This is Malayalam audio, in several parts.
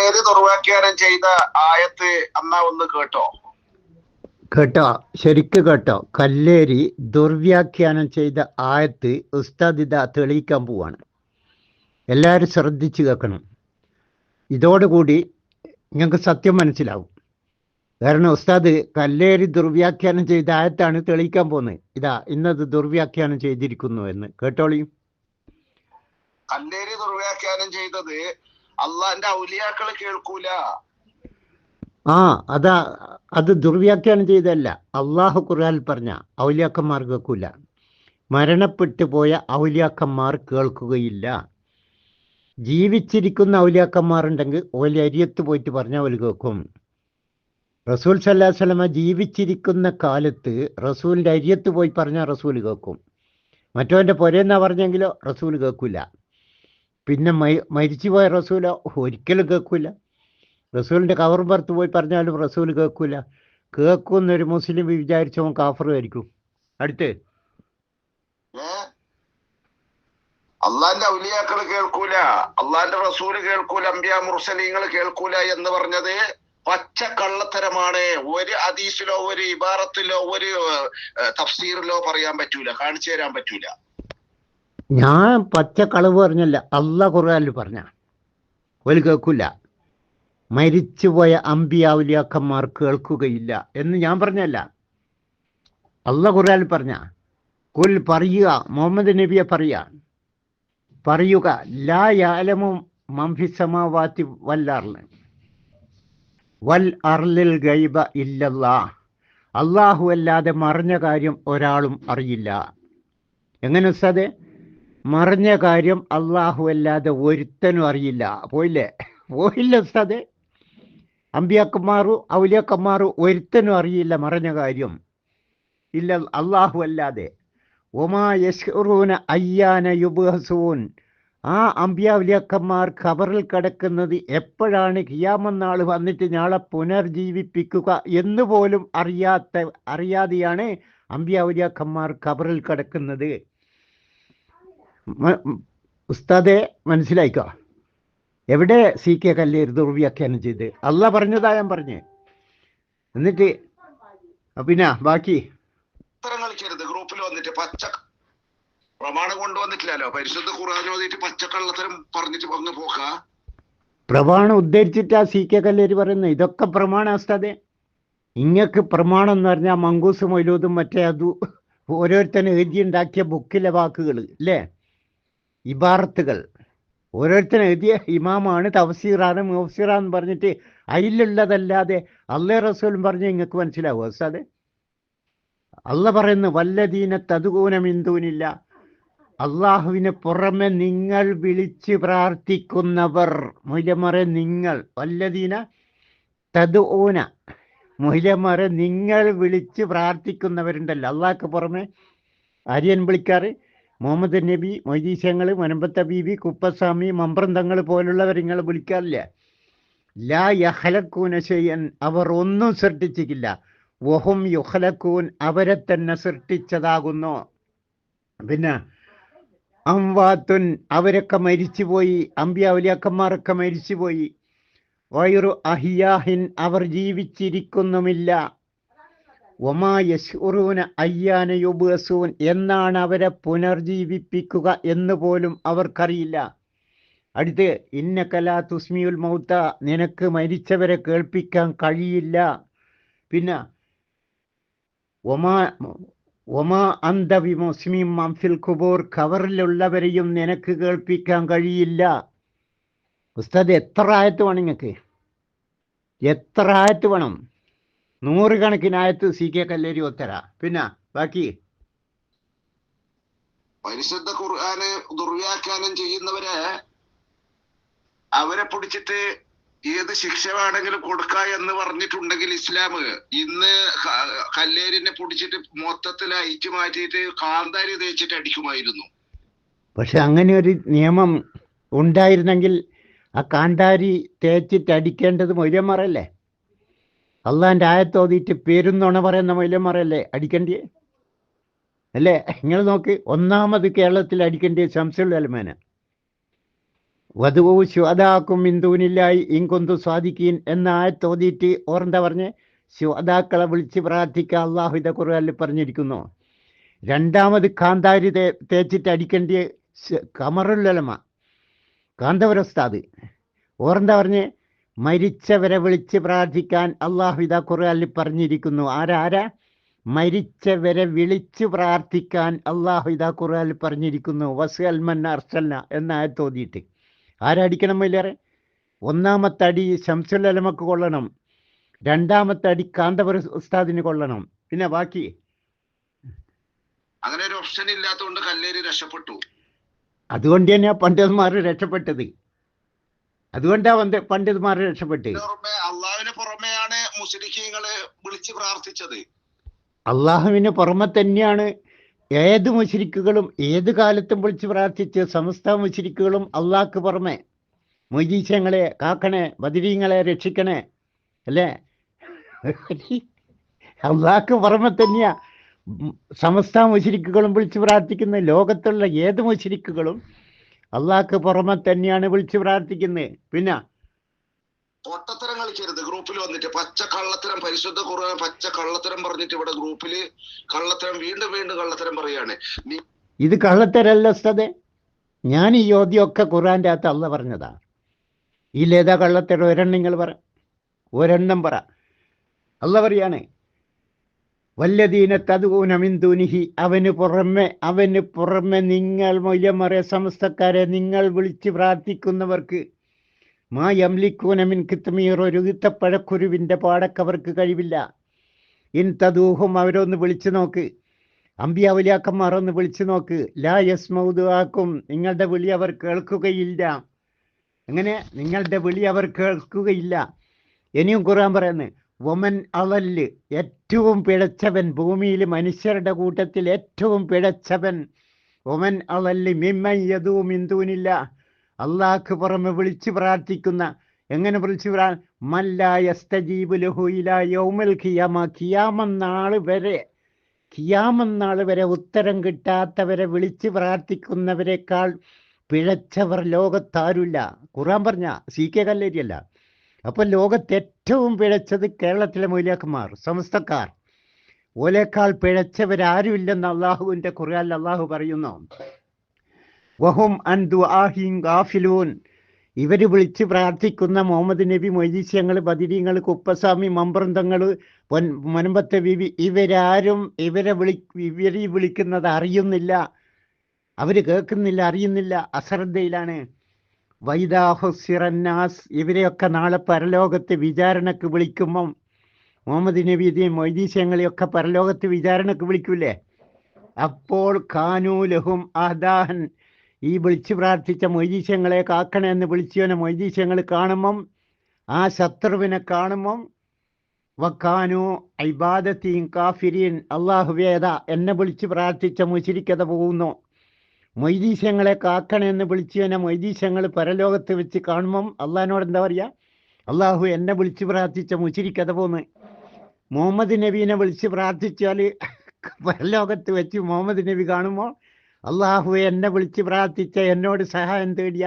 കല്ലേര് ദുർവാഖ്യാനം ചെയ്ത ആയത്ത് അന്ന ഒന്ന് കേട്ടോ. കേട്ടോ. ശരിക്ക് കേട്ടോ. കല്ലേരി ദുർവ്യാഖ്യാനം ചെയ്ത ആയത്ത് ഉസ്താദ് ഇതാ തെളിയിക്കാൻ പോവാണ്. എല്ലാവരും ശ്രദ്ധിച്ചു കേൾക്കണം. ഇതോടുകൂടി നിങ്ങൾക്ക് സത്യം മനസ്സിലാവും. കാരണം ഉസ്താദ് കല്ലേരി ദുർവ്യാഖ്യാനം ചെയ്ത ആയത്താണ് തെളിയിക്കാൻ പോകുന്നത് ഇതാ ഇന്നത് ദുർവ്യാഖ്യാനം ചെയ്തിരിക്കുന്നു എന്ന്. കേട്ടോളിയും കല്ലേരി ദുർവ്യാഖ്യാനം ചെയ്തത് അള്ളാന്റെ ഔലിയാക്കളെ കേൾക്കൂല. ആ അതാ അത് ദുർവ്യാഖ്യാനം ചെയ്തല്ല അള്ളാഹു ഖുർആൻ പറഞ്ഞ ഔലിയാക്കന്മാർ കേൾക്കൂല. മരണപ്പെട്ടു പോയ ഔലിയാക്കന്മാർ കേൾക്കുകയില്ല. ജീവിച്ചിരിക്കുന്ന ഔലിയാക്കന്മാരുണ്ടെങ്കിൽ ഓലി അരിയത്ത് പോയിട്ട് പറഞ്ഞാൽ ഓൽ കേൾക്കും. റസൂൽ സല്ലാ സ്വലമ ജീവിച്ചിരിക്കുന്ന കാലത്ത് റസൂലിന്റെ അരിയത്ത് പോയി പറഞ്ഞാൽ റസൂൽ കേൾക്കും. മറ്റവന്റെ പൊരേന്നാ പറഞ്ഞെങ്കിലോ റസൂൽ കേൾക്കൂല. പിന്നെ മരി മരിച്ചുപോയ റസൂല ഒരിക്കലും കേൾക്കൂല. റസൂലിന്റെ കവർ പുറത്ത് പോയി പറഞ്ഞാലും റസൂൽ കേൾക്കൂല. കേൾക്കുമെന്നൊരു മുസ്ലിം വിചാരിച്ചവൻ കാഫറുമായിരിക്കും അടുത്ത്. അള്ളാന്റെ ഔലിയാക്കൾ കേൾക്കൂല. അള്ളാന്റെ റസൂൽ കേൾക്കൂല. അമ്പിയ മുർസലീങ്ങൾ കേൾക്കൂല എന്ന് പറഞ്ഞത് പച്ച കള്ളത്തരമാണ് ഒരു ഹദീസിലോ ഒരു ഇബാറത്തിലോ ഒരു തഫ്സീറിലോ പറയാൻ പറ്റൂല. കാണിച്ചു തരാൻ പറ്റൂല. ഞാൻ പച്ച കളവ് പറഞ്ഞല്ല അല്ല ഖുർആനിൽ പറഞ്ഞ. ഒരു കേൾക്കില്ല മരിച്ചുപോയ അമ്പിയാവുലിയാക്കന്മാർ കേൾക്കുകയില്ല എന്ന് ഞാൻ പറഞ്ഞല്ല. അല്ല ഖുർആനിൽ പറഞ്ഞ കുൽ പറയുക മുഹമ്മദ് നബിയെ പറയുക. പറയുക ലാ യാലമു മംഫിസമാവാത്തി വല്ലാറിന് വൽ അർലിൽ ഗൈബ ഇല്ലല്ലാ. അള്ളാഹു അല്ലാതെ മറിഞ്ഞ കാര്യം ഒരാളും അറിയില്ല. എങ്ങനെ ഉസ്താദെ? മറിഞ്ഞ കാര്യം അള്ളാഹു അല്ലാതെ ഒരുത്തനും അറിയില്ല. പോയില്ലേ? പോയില്ല ഉസ്താദെ. അമ്പിയാക്കന്മാറു ഔലിയാക്കന്മാറു ഒരുത്തനും അറിയില്ല മറിഞ്ഞ കാര്യം. ഇല്ല അള്ളാഹു അല്ലാതെ. ഒമാ യഷ്റൂന അയ്യാന യുബഹസൂൻ. ആ അമ്പ്യാവലിയക്കന്മാർ ഖബറിൽ കിടക്കുന്നത് എപ്പോഴാണ് കിയാമന്നാൾ വന്നിട്ട് ഞാളെ പുനർജീവിപ്പിക്കുക എന്ന് പോലും അറിയാത്ത അറിയാതെയാണ് അമ്പ്യാവലിയക്കന്മാർ ഖബറിൽ കിടക്കുന്നത്. ഉസ്താദെ മനസ്സിലായിക്കോ? എവിടെ സി കെ കല്ലേര് ദുർവ്യാഖ്യാനം ചെയ്ത്? അല്ല പറഞ്ഞതാ ഞാൻ പറഞ്ഞ്. എന്നിട്ട് പിന്നെ ബാക്കി? കളിക്കരുത് ഗ്രൂപ്പിൽ വന്നിട്ട് പച്ച പ്രമാണം കൊണ്ടുവന്നിട്ടില്ലല്ലോ. പരിശുദ്ധ ഖുർആൻ ഓതിയിട്ട് പച്ച കള്ളത്തരം പറഞ്ഞിട്ട് അങ്ങ് പോക്ക? പ്രമാണം ഉദ്ധരിച്ചിട്ടാ സി കെ കല്ലേര് പറയുന്നത്. ഇതൊക്കെ പ്രമാണ ഉസ്താദെ. ഇങ്ങക്ക് പ്രമാണം എന്ന് പറഞ്ഞാൽ മങ്കൂസ് മൊയ്ലൂദും മറ്റേ അതു ഓരോരുത്തരും എഴുതി ഉണ്ടാക്കിയ ബുക്കിലെ വാക്കുകൾ അല്ലേ? ഇബാറത്തുകൾ. ഓരോരുത്തരും എഴുതിയ ഇമാമാണ് തഫസീറാണ് മുഫ്സീറാന്ന് പറഞ്ഞിട്ട് അതിലുള്ളതല്ലാതെ അള്ളേ റസൂലും പറഞ്ഞ് നിങ്ങൾക്ക് മനസ്സിലാവുക ഉസ്താദ്? അല്ല പറയുന്നു വല്ലദീന തതുകൂനമിന്തൂനില്ല അള്ളാഹുവിന് പുറമെ നിങ്ങൾ വിളിച്ച് പ്രാർത്ഥിക്കുന്നവർ മുലമറെ നിങ്ങൾ വല്ലദീന തതുഊന മുലമറെ നിങ്ങൾ വിളിച്ച് പ്രാർത്ഥിക്കുന്നവരുണ്ടല്ലോ അള്ളാഹ്ക്ക് പുറമെ ആര്യൻ വിളിക്കാറ്? മുഹമ്മദ് നബി മൊയ്തീശങ്ങൾ മനമ്പത്ത ബീബി കുപ്പസ്വാമി മമ്പ്രന്തങ്ങൾ പോലുള്ളവർ നിങ്ങൾ വിളിക്കാറില്ല. ലാ യഹലക്കൂന ചെയ്യാൻ അവർ ഒന്നും സൃഷ്ടിച്ചിട്ടില്ല. വഹും യുഹലക്കൂൻ അവരെ തന്നെ സൃഷ്ടിച്ചതാകുന്നു. പിന്നെ അംവാത്തുൻ അവരൊക്കെ മരിച്ചുപോയി. അമ്പ്യാവലിയാക്കന്മാരൊക്കെ മരിച്ചുപോയി. വയറു അഹിയാഹിൻ അവർ ജീവിച്ചിരിക്കുന്നുമില്ല. ഒമാ യശുറൂന അയ്യാന യുബസൂൻ എന്നാണ് അവരെ പുനർജീവിപ്പിക്കുക എന്ന് പോലും അവർക്കറിയില്ല. അടുത്ത് ഇന്ന കലാ തുസ്മിയുൽ മൗത്ത നിനക്ക് മരിച്ചവരെ കേൾപ്പിക്കാൻ കഴിയില്ല. പിന്നെ ഒമാ ഒമാ അന്ത വിമുസ്ലിം മംഫിൽ കുബൂർ കവറിലുള്ളവരെയും നിനക്ക് കേൾപ്പിക്കാൻ കഴിയില്ല. ഉസ്താദ് എത്ര ആയത്ത് വേണം നിങ്ങൾക്ക്? എത്ര ആയത്ത് വേണം? നൂറുകണക്കിന് ആയത്ത് സി കെ കല്ലേരി ഒത്തര. പിന്നെ ബാക്കി? പരിശുദ്ധ ഖുർആന് ദുർവ്യാഖ്യാനം ചെയ്യുന്നവരെ അവരെ പിടിച്ചിട്ട് ഏത് ശിക്ഷ വേണമെങ്കിലും കൊടുക്ക എന്ന് പറഞ്ഞിട്ടുണ്ടെങ്കിൽ ഇസ്ലാം ഇന്ന് കല്ലേരിനെ പിടിച്ചിട്ട് മൊത്തത്തിൽ അയച്ചു മാറ്റിയിട്ട് കാന്താരി തേച്ചിട്ട് അടിക്കുമായിരുന്നു. പക്ഷെ അങ്ങനെ ഒരു നിയമം ഉണ്ടായിരുന്നെങ്കിൽ ആ കാന്താരി തേച്ചിട്ട് അടിക്കേണ്ടത് മൊയ്ലന്മാരല്ലേ അള്ളാന്റെ ആയത്തോതിയിട്ട് പേരുന്നോണ പറയുന്ന മൊയ്ലന്മാരല്ലേ അടിക്കേണ്ടിയേ? അല്ലേ? നിങ്ങൾ നോക്ക് ഒന്നാമത് കേരളത്തിൽ അടിക്കേണ്ടിയ ശംസുള്ള അൽമാന. വധുവു ശുഹദാക്കും ഹിന്ദുവിനില്ലായി ഇങ്കൊന്തു സ്വാധിക്കീൻ എന്ന ആയത്തോതിയിട്ട് ഓരെന്താ പറഞ്ഞ്? ശുഹദാക്കളെ വിളിച്ച് പ്രാർത്ഥിക്കുക അള്ളാഹുദ കുറവല്ല കുറേ പറഞ്ഞിരിക്കുന്നു. രണ്ടാമത് കാന്താരി തേ തേച്ചിട്ട് അടിക്കേണ്ടിയ കമറുല്ലലമ കാന്തപുരസ്താദ്. ഓർന്താ പറഞ്ഞ്? മരിച്ചവരെ വിളിച്ച് പ്രാർത്ഥിക്കാൻ അള്ളാഹുദ ഖുർആാനിൽ പറഞ്ഞിരിക്കുന്നു. ആരാരാ മരിച്ചവരെ വിളിച്ച് പ്രാർത്ഥിക്കാൻ അള്ളാഹുദ ഖുർആാനിൽ പറഞ്ഞിരിക്കുന്നു. വസ് അൽമൻ അർസൽന എന്ന ആയത്ത് ഓതിയിട്ട് ആരടിക്കണം മയിലേറെ ഒന്നാമത്തെ അടി ശംസുലമക്ക് കൊള്ളണം. രണ്ടാമത്തെ അടി കാന്തപുര ഉസ്താദിന് കൊള്ളണം. പിന്നെ ബാക്കി? അങ്ങനെ ഒരു ഓപ്ഷൻ ഇല്ലാത്തതുകൊണ്ട് കല്ലേരി രക്ഷപ്പെട്ടു. അതുകൊണ്ട് തന്നെയാ പണ്ഡിതന്മാർ രക്ഷപ്പെട്ടത്. അതുകൊണ്ടാ പണ്ഡിതന്മാർ രക്ഷപ്പെട്ട്. അള്ളാഹുവിന് പുറമെയാണ് മുസ്ലിഖീങ്ങൾ വിളിച്ച് പ്രാർത്ഥിച്ചത്. അള്ളാഹുവിന് പുറമെ തന്നെയാണ് ഏത് മുശരിക്കുകളും ഏത് കാലത്തും വിളിച്ച് പ്രാർത്ഥിച്ച് സമസ്ത മുശരിക്കുകളും അള്ളാഹ്ക്ക് പുറമെ മൊയ്തീശങ്ങളെ കാക്കണേ ബദിരീങ്ങളെ രക്ഷിക്കണേ അല്ലേ? അള്ളാഹ്ക്ക് പുറമെ തന്നെയാ സമസ്ത മുശരിക്കുകളും വിളിച്ച് പ്രാർത്ഥിക്കുന്ന ലോകത്തുള്ള ഏത് മുശരിക്കുകളും അള്ളാഹ്ക്ക് പുറമെ തന്നെയാണ് വിളിച്ചു പ്രാർത്ഥിക്കുന്നത് പിന്നെ? പൊട്ടത്തരം കളിക്കരുത്. ഗ്രൂപ്പിൽ വന്നിട്ട് പച്ച കള്ളത്തരം പരിശുദ്ധ കുറവ് പച്ച കള്ളത്തരം പറഞ്ഞിട്ട് ഇവിടെ ഗ്രൂപ്പിൽ കള്ളത്തരം വീണ്ടും വീണ്ടും കള്ളത്തരം പറയാണ്. ഇത് കള്ളത്തരല്ല ഞാൻ ഈ ചോദ്യമൊക്കെ ഖുറാന്റെ അകത്ത് അല്ല പറഞ്ഞതാ. ഇതിലേതാ കള്ളത്തരം ഒരെണ്ണം നിങ്ങൾ പറ. ഒരെണ്ണം പറ. അല്ല പറയാണ്. വല്ലദീന തതുകൂന മിന്ദുനിഹി അവന് പുറമെ അവന് പുറമെ നിങ്ങൾ മൊയ്യമറിയ സമസ്തക്കാരെ നിങ്ങൾ വിളിച്ച് പ്രാർത്ഥിക്കുന്നവർക്ക് മാ യംലിക്കൂനമിൻ കിത്മീർ ഒരു ഈത്തപ്പഴക്കുരുവിന്റെ പാടക്കവർക്ക് കഴിവില്ല. ഇൻ തദൂഹും അവരൊന്ന് വിളിച്ചു നോക്ക്. അമ്പിയാവലിയാക്കന്മാർ ഒന്ന് വിളിച്ചു നോക്ക്. ലാ യസ്മൗദ് ആക്കും നിങ്ങളുടെ വിളി അവർ കേൾക്കുകയില്ല. അങ്ങനെ നിങ്ങളുടെ വിളി അവർ കേൾക്കുകയില്ല. ഇനിയും ഖുർആൻ പറയുന്നത് വമൻ അളൽ ഏറ്റവും പിഴച്ചവൻ ഭൂമിയിൽ മനുഷ്യരുടെ കൂട്ടത്തിൽ ഏറ്റവും പിഴച്ചവൻ. ഒമൻ അളൽ മിമ്മയ്യതും ഇന്ദുവിനില്ല അള്ളാഹ്ക്ക് പുറമെ വിളിച്ചു പ്രാർത്ഥിക്കുന്ന എങ്ങനെ വിളിച്ചു പ്രാ മല്ലായസ്തജീബ് ലഹു ഇലാ യൗമൽ ഖിയാമ. ഖിയാമം നാൾ വരെ ഖിയാമം നാൾ വരെ ഉത്തരം കിട്ടാത്തവരെ വിളിച്ച് പ്രാർത്ഥിക്കുന്നവരെക്കാൾ പിഴച്ചവർ ലോകത്താരുല്ല. ഖുറാൻ പറഞ്ഞ സി കെ കല്ലേരിയല്ല. അപ്പോൾ ലോകത്ത് ഏറ്റവും പിഴച്ചത് കേരളത്തിലെ മൗലിയാക്കന്മാർ സമസ്തക്കാർ. ഓലേക്കാൾ പിഴച്ചവരാരുമില്ലെന്ന് അള്ളാഹുവിന്റെ ഖുർആനിൽ അള്ളാഹു പറയുന്നു. വഹും അൻ ദുആഹിം ഗാഫിലൂൻ. ഇവർ വിളിച്ച് പ്രാർത്ഥിക്കുന്ന മുഹമ്മദ് നബി മൊയ്തീസ്യങ്ങൾ ബദിരീങ്ങൾ കുപ്പസ്വാമി മമ്പ്രന്തങ്ങൾ പൊൻ മുനമ്പത്തെ വിവി ഇവരാരും ഇവരെ വിളി ഇവരെ വിളിക്കുന്നത് അറിയുന്നില്ല. അവർ കേൾക്കുന്നില്ല അറിയുന്നില്ല. അശ്രദ്ധയിലാണ്. വൈദാഹുസിറന്നാസ് ഇവരെയൊക്കെ നാളെ പരലോകത്ത് വിചാരണക്ക് വിളിക്കുമ്പം മുഹമ്മദ് നബീദിയും വൈദീശങ്ങളെയൊക്കെ പരലോകത്ത് വിചാരണക്ക് വിളിക്കൂലേ അപ്പോൾ കാനൂലഹും ആദാഹൻ ഈ വിളിച്ചു പ്രാർത്ഥിച്ച മൊയ്തീസ്യങ്ങളെ കാക്കണമെന്ന് വിളിച്ചവനെ മൊയ്തീസ്യങ്ങൾ കാണുമ്പം ആ ശത്രുവിനെ കാണുമ്പം വക്കാനു ഐബാദത്തീൻ കാഫിരീൻ അള്ളാഹുവേദ എന്നെ വിളിച്ച് പ്രാർത്ഥിച്ച മുശിരിക്കത പോകുന്നു. മൊയ്തീസ്യങ്ങളെ കാക്കണമെന്ന് വിളിച്ചവനെ മൈദീശങ്ങൾ പരലോകത്ത് വെച്ച് കാണുമ്പം അള്ളഹാനോട് എന്താ പറയുക അള്ളാഹു എന്നെ വിളിച്ച് പ്രാർത്ഥിച്ച മുച്ചിരിക്കഥ പോന്ന്. മുഹമ്മദ് നബീനെ വിളിച്ച് പ്രാർത്ഥിച്ചാൽ പരലോകത്ത് വെച്ച് മുഹമ്മദ് നബി കാണുമ്പോൾ അള്ളാഹു എന്നെ വിളിച്ച് പ്രാർത്ഥിച്ച എന്നോട് സഹായം തേടിയ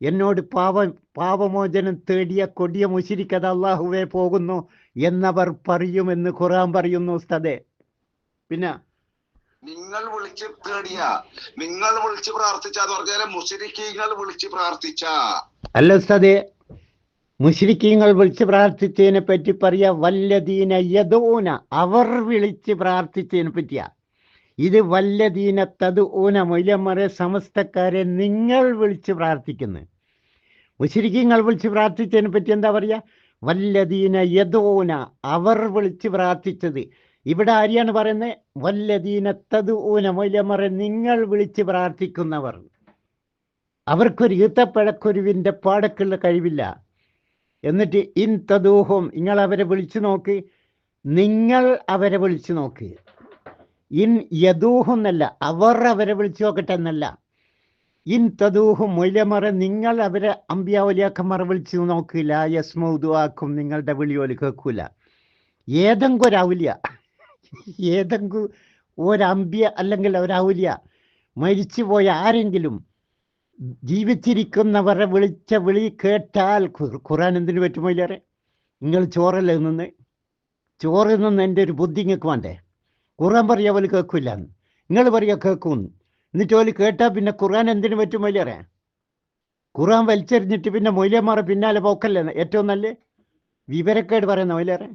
എന്നോട് പാപ പാപമോചനം തേടിയ കൊടിയ മുശിരിക്കഥ അള്ളാഹുവെ പോകുന്നു എന്നവർ പറയുമെന്ന് ഖുറാൻ പറയുന്നു ഉസ്തദേ. പിന്നെ നിങ്ങൾ വിളിച്ച് തേടിയ നിങ്ങൾ വിളിച്ച് പ്രാർത്ഥിച്ച എന്ന് പറഞ്ഞാൽ മുസ്ലിഖീങ്ങൾ വിളിച്ച് പ്രാർത്ഥിച്ച. അല്ല ഉസ്താദേ മുസ്ലിക്കീങ്ങൾ വിളിച്ച് പ്രാർത്ഥിച്ചതിനെ പറ്റി പറയാ വല്ലദീന യദൂന അവർ വിളിച്ച് പ്രാർത്ഥിച്ചതിനെ പറ്റിയാ. ഇത് വല്ലദീന തദൂന മൊയ്ലമ്മറെ സമസ്തക്കാരെ നിങ്ങൾ വിളിച്ച് പ്രാർത്ഥിക്കുന്നു. മുസ്ലിക്കീങ്ങൾ വിളിച്ച് പ്രാർത്ഥിച്ചതിനെ പറ്റി എന്താ പറയാ? വല്ലദീന യദൂന അവർ വിളിച്ച് പ്രാർത്ഥിച്ചത് ഇവിടെ ആര്യാണ് പറയുന്നത്? വല്ലദീന തദൂന മൊയ്ലമ്മറെ നിങ്ങൾ വിളിച്ച് പ്രാർത്ഥിക്കുന്നവർ. അവർക്കൊരു ഈത്തപ്പഴക്കുരുവിന്റെ പാടക്കുള്ള കഴിവില്ല. എന്നിട്ട് ഇൻ തദൂഹും നിങ്ങൾ അവരെ വിളിച്ചു നോക്ക്. നിങ്ങൾ അവരെ വിളിച്ചു നോക്ക്. ഇൻ യദൂഹും എന്നല്ല അവർ അവരെ വിളിച്ചു നോക്കട്ടെ എന്നല്ല. ഇൻ തദൂഹും മൊയ്ലമറ നിങ്ങൾ അവരെ അമ്പ്യാവലിയാക്കന്മാർ വിളിച്ചു നോക്കില്ല യസ്മൗദുവാക്കും നിങ്ങളുടെ വിളിയോലി കേൾക്കൂല. ഏതെങ്കിലും ഒരൗലിയ ഏതെങ്കിലും ഒരമ്പ്യ അല്ലെങ്കിൽ ഒരൗല്യ മരിച്ചുപോയ ആരെങ്കിലും ജീവിച്ചിരിക്കുന്നവരെ വിളിച്ച വിളി കേട്ടാൽ ഖുറാൻ എന്തിനു പറ്റുമോ ഇല്ലേറെ നിങ്ങൾ ചോറല്ലേ നിന്ന് ചോറിൽ നിന്ന് എന്റെ ഒരു ബുദ്ധി നിങ്ങൾക്ക് വേണ്ടേ? ഖുറാൻ പറയാ പോലെ കേൾക്കില്ല നിങ്ങൾ പറയാ കേൾക്കും. എന്നിട്ട് ഓൽ കേട്ടാൽ പിന്നെ ഖുറാൻ എന്തിനു പറ്റും മൊയിലേറെ ഖുറാൻ വലിച്ചെറിഞ്ഞിട്ട് പിന്നെ മൊയിലേമാറെ പിന്നാലെ പോക്കല്ലേ? ഏറ്റവും നല്ല വിവരക്കേട് പറയുന്ന മൊയിലേറെ